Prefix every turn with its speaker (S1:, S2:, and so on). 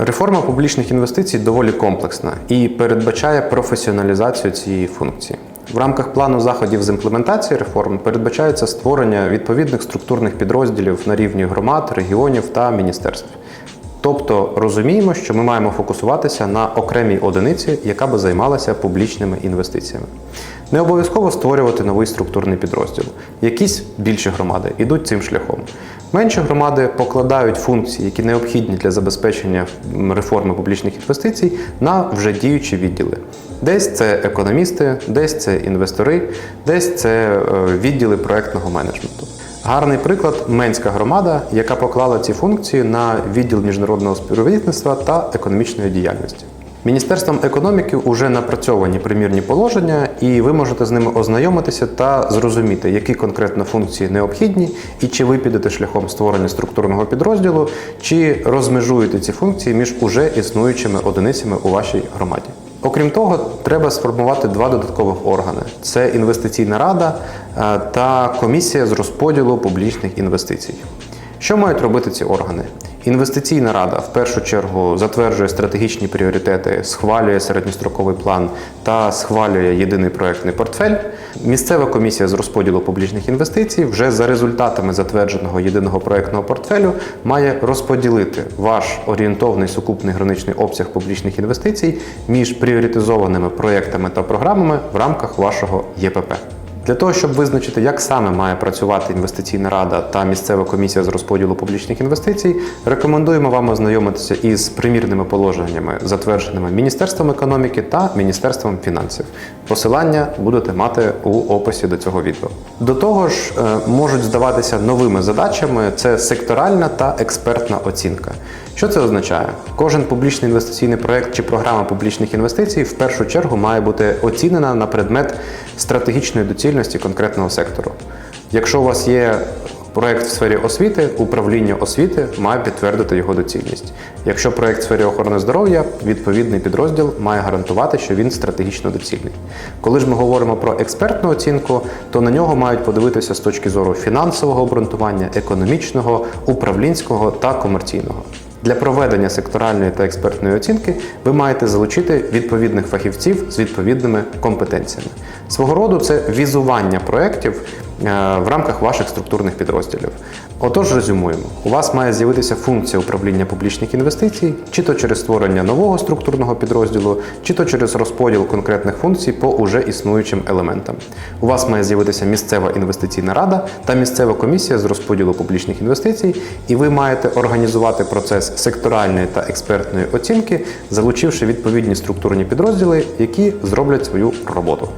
S1: Реформа публічних інвестицій доволі комплексна і передбачає професіоналізацію цієї функції. В рамках плану заходів з імплементації реформ передбачається створення відповідних структурних підрозділів на рівні громад, регіонів та міністерств. Тобто розуміємо, що ми маємо фокусуватися на окремій одиниці, яка би займалася публічними інвестиціями. Не обов'язково створювати новий структурний підрозділ. Якісь більші громади йдуть цим шляхом. Менші громади покладають функції, які необхідні для забезпечення реформи публічних інвестицій, на вже діючі відділи. Десь це економісти, десь це інвестори, десь це е, відділи проектного менеджменту. Гарний приклад Менська громада, яка поклала ці функції на відділ міжнародного співробітництва та економічної діяльності. Міністерством економіки вже напрацьовані примірні положення, і ви можете з ними ознайомитися та зрозуміти, які конкретно функції необхідні, і чи ви підете шляхом створення структурного підрозділу, чи розмежуєте ці функції між уже існуючими одиницями у вашій громаді. Окрім того, треба сформувати два додаткових органи: це інвестиційна рада е, та комісія з розподілу публічних інвестицій. Що мають робити ці органи? Інвестиційна рада в першу чергу затверджує стратегічні пріоритети, схвалює середньостроковий план та схвалює єдиний проектний портфель. Місцева комісія з розподілу публічних інвестицій вже за результатами затвердженого єдиного проектного портфелю має розподілити ваш орієнтовний сукупний граничний обсяг публічних інвестицій між пріоритизованими проектами та програмами в рамках вашого ЄПП. Для того, щоб визначити, як саме має працювати інвестиційна рада та місцева комісія з розподілу публічних інвестицій, рекомендуємо вам ознайомитися із примірними положеннями, затвердженими Міністерством економіки та Міністерством фінансів. Посилання будете мати у описі до цього відео. До того ж, е, можуть здаватися новими задачами це секторальна та експертна оцінка. Що це означає? Кожен публічний інвестиційний проект чи програма публічних інвестицій в першу чергу має бути оцінена на предмет стратегічної доцільності конкретного сектору. Якщо у вас є проект в сфері освіти, управління освіти має підтвердити його доцільність. Якщо проект в сфері охорони здоров'я, відповідний підрозділ має гарантувати, що він стратегічно доцільний. Коли ж ми говоримо про експертну оцінку, то на нього мають подивитися з точки зору фінансового обґрунтування, економічного, управлінського та комерційного. Для проведення секторальної та експертної оцінки ви маєте залучити відповідних фахівців з відповідними компетенціями. Свого роду це візування проєктів в рамках ваших структурних підрозділів. Отож, резюмуємо: у вас має з'явитися функція управління публічних інвестицій, чи то через створення нового структурного підрозділу, чи то через розподіл конкретних функцій по уже існуючим елементам. У вас має з'явитися місцева інвестиційна рада та місцева комісія з розподілу публічних інвестицій, і ви маєте організувати процес секторальної та експертної оцінки, залучивши відповідні структурні підрозділи, які зроблять свою роботу.